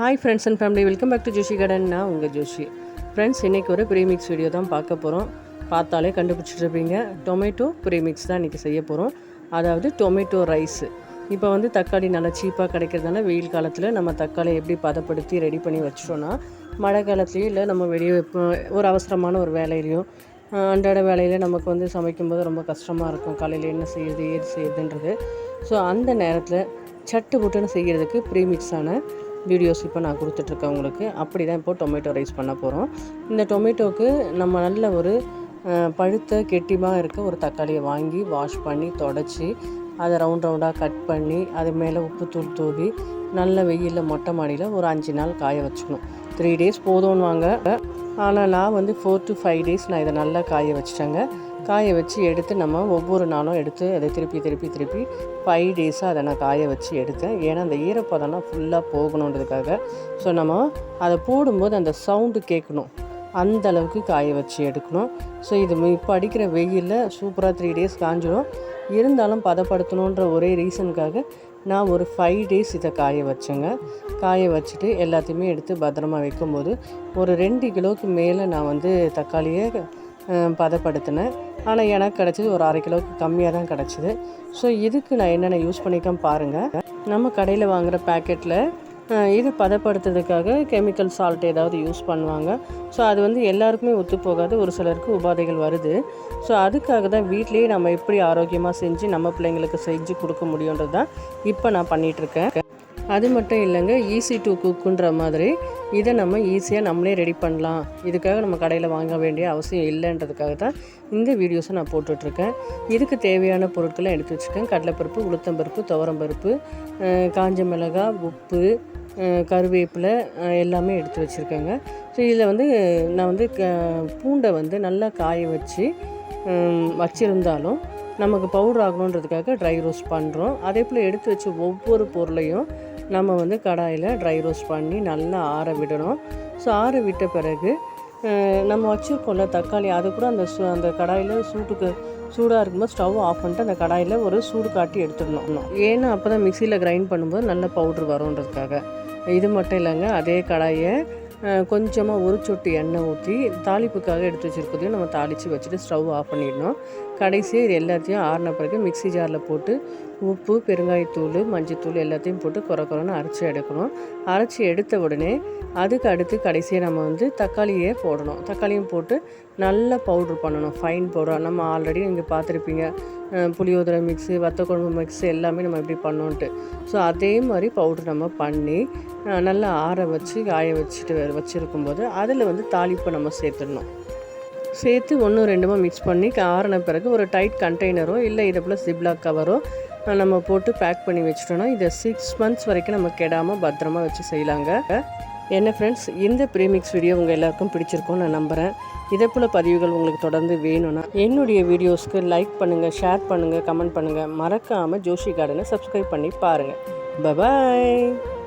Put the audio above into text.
Hi friends and family welcome back to Joshi கடன் நான் உங்கள் ஜோஷி. ஃப்ரெண்ட்ஸ் இன்றைக்கி ஒரு ப்ரீமிக்ஸ் வீடியோ தான் பார்க்க போகிறோம் பார்த்தாலே கண்டுபிடிச்சிட்ருப்பீங்க டொமேட்டோ ப்ரீமிக்ஸ் தான் இன்றைக்கி செய்ய போகிறோம் அதாவது டொமேட்டோ ரைஸ் இப்போ வந்து தக்காளி நல்லா சீப்பாக கிடைக்கிறதுனால வெயில் காலத்தில் நம்ம தக்காளி எப்படி பதப்படுத்தி ரெடி பண்ணி வச்சிட்டோன்னா மழை காலத்துலேயும் இல்லை நம்ம வெளியே ஒரு அவசரமான ஒரு வேலையிலையும் அன்றாட வேலையில் நமக்கு வந்து சமைக்கும்போது ரொம்ப கஷ்டமாக இருக்கும். காலையில் என்ன செய்யுது ஏது செய்யுதுன்றது. ஸோ அந்த நேரத்தில் சட்டு புட்டுன்னு செய்கிறதுக்கு ப்ரீமிக்ஸான வீடியோஸ் இப்போ நான் கொடுத்துட்ருக்கேன் உங்களுக்கு. அப்படி தான் இப்போ டொமேட்டோ ரைஸ் பண்ண போகிறோம் இந்த டொமேட்டோக்கு நம்ம நல்ல ஒரு பழுத்த கெட்டிமாக இருக்க ஒரு தக்காளியை வாங்கி வாஷ் பண்ணி தொடச்சி அதை ரவுண்ட் ரவுண்டாக கட் பண்ணி அது மேலே உப்பு தூள் தூவி நல்ல வெயிலில் மொட்டை மாடியில் ஒரு அஞ்சு நாள் காய வச்சுக்கணும். த்ரீ டேஸ் போதும்னு வாங்க ஆனால் நான் வந்து ஃபோர் டு ஃபைவ் டேஸ் நான் இதை நல்லா காய வச்சிட்டேங்க. காய வச்சு எடுத்து நம்ம ஒவ்வொரு நாளும் எடுத்து அதை திருப்பி திருப்பி திருப்பி ஃபைவ் டேஸாக அதை நான் காய வச்சு எடுத்தேன். ஏன்னா அந்த ஈரப்பதம்லாம் ஃபுல்லாக போகணுன்றதுக்காக. ஸோ நம்ம அதை போடும்போது அந்த சவுண்டு கேட்கணும். அந்த அளவுக்கு காய வச்சு எடுக்கணும். ஸோ இது இப்போ அடிக்கிற வெயிலில் சூப்பராக த்ரீ டேஸ் காஞ்சிடும் இருந்தாலும் பதப்படுத்தணுன்ற ஒரே ரீசனுக்காக நான் ஒரு ஃபைவ் டேஸ் இதை காய வச்சேங்க. காய வச்சுட்டு எல்லாத்தையுமே எடுத்து பத்திரமா வைக்கும்போது ஒரு ரெண்டு கிலோவுக்கு மேலே நான் வந்து தக்காளியை பதப்படுத்தினேன். ஆனால் எனக்கு கிடச்சிது ஒரு அரை கிலோவுக்கு கம்மியாக தான் கிடச்சிது. ஸோ இதுக்கு நான் என்னென்ன யூஸ் பண்ணிக்கேன் பாருங்கள் நம்ம கடையில் வாங்குகிற பேக்கெட்டில் இது பதப்படுத்துறதுக்காக கெமிக்கல் சால்ட் ஏதாவது யூஸ் பண்ணுவாங்க. ஸோ அது வந்து எல்லாருக்குமே ஒத்து போகாது. ஒரு சிலருக்கு உபாதைகள் வருது. ஸோ அதுக்காக தான் வீட்டிலேயே நம்ம எப்படி ஆரோக்கியமாக செஞ்சு நம்ம பிள்ளைங்களுக்கு செஞ்சு கொடுக்க முடியுன்றது தான் இப்போ நான் பண்ணிகிட்ருக்கேன் அது மட்டும் இல்லைங்க ஈஸி டு குக்குன்ற மாதிரி இதை நம்ம ஈஸியாக நம்மளே ரெடி பண்ணலாம். இதுக்காக நம்ம கடையில் வாங்க வேண்டிய அவசியம் இல்லைன்றதுக்காக தான் இந்த வீடியோஸை நான் போட்டுட்ருக்கேன். இதுக்கு தேவையான பொருட்களை எடுத்து வச்சுருக்கேன். கடலைப்பருப்பு உளுத்தம்பருப்பு துவரம்பருப்பு காஞ்ச மிளகாய் உப்பு கருவேப்பிலை எல்லாமே எடுத்து வச்சுருக்கேங்க. ஸோ இதில் வந்து நான் வந்து க பூண்டை வந்து நல்லா காய வச்சு வச்சுருந்தாலும் வச்சிருந்தாலும் நமக்கு பவுடர் ஆகணுன்றதுக்காக ட்ரை ரோஸ்ட் பண்ணுறோம் அதே போல் எடுத்து வச்ச ஒவ்வொரு பொருளையும் நம்ம வந்து கடாயில் ட்ரை ரோஸ்ட் பண்ணி நல்லா ஆற விடணும். ஸோ ஆற விட்ட பிறகு நம்ம வச்சுருக்கோம்ல தக்காளி அது கூட அந்த சு அந்த கடாயில் சூட்டுக்கு சூடாக இருக்கும்போது ஸ்டவ் ஆஃப் பண்ணிட்டு அந்த கடாயில் ஒரு சூடு காட்டி எடுத்துடணும். ஏன்னா அப்போ தான் மிக்சியில் கிரைண்ட் பண்ணும்போது நல்ல பவுட்ரு வரும்ன்றதுக்காக. இது மட்டும் இல்லைங்க அதே கடாயை கொஞ்சமாக ஒரு சொட்டு எண்ணெய் ஊற்றி தாளிப்புக்காக எடுத்து வச்சுருக்கதையும் நம்ம தாளித்து வச்சுட்டு ஸ்டவ் ஆஃப் பண்ணிடணும். கடைசியாக இது எல்லாத்தையும் ஆறின பிறகு மிக்ஸி ஜாரில் போட்டு உப்பு பெருங்காயத்தூள் மஞ்சத்தூள் எல்லாத்தையும் போட்டு குறை குறைன்னு அரைச்சி எடுக்கணும். அரைச்சி எடுத்த உடனே அதுக்கு அடுத்து கடைசியாக நம்ம வந்து தக்காளியே போடணும். தக்காளியும் போட்டு நல்லா பவுட்ரு பண்ணணும். ஃபைன் பவுடர் நம்ம ஆல்ரெடி இங்கே பார்த்துருப்பீங்க. புளியோதரை மிக்ஸு வத்த குழம்பு மிக்ஸு எல்லாமே நம்ம எப்படி பண்ணோன்ட்டு. ஸோ அதே மாதிரி பவுட்ரு நம்ம பண்ணி நல்லா ஆற வச்சு காய வச்சுட்டு வச்சுருக்கும் வச்சுருக்கும்போது அதில் வந்து தாளிப்பை நம்ம சேர்த்துடணும். சேர்த்து ஒன்று ரெண்டுமா மிக்ஸ் பண்ணி ஆறின பிறகு ஒரு டைட் கண்டெய்னரோ இல்லை இதை போல் சிப்லாக் கவரோ நம்ம போட்டு பேக் பண்ணி வச்சுட்டோன்னா இதை சிக்ஸ் மந்த்ஸ் வரைக்கும் நம்ம கெடாமல் பத்திரமா வச்சு செய்யலாங்க. என்ன ஃப்ரெண்ட்ஸ் இந்த ப்ரீமிக்ஸ் வீடியோ உங்கள் எல்லாருக்கும் பிடிச்சிருக்கோன்னு நான் நம்புகிறேன் இதே போல் பதிவுகள் உங்களுக்கு தொடர்ந்து வேணும்னா என்னுடைய வீடியோஸ்க்கு லைக் பண்ணுங்கள் ஷேர் பண்ணுங்கள் கமெண்ட் பண்ணுங்கள் மறக்காமல் ஜோஷி கார்டனை சப்ஸ்கிரைப் பண்ணி பாருங்கள் பபாய்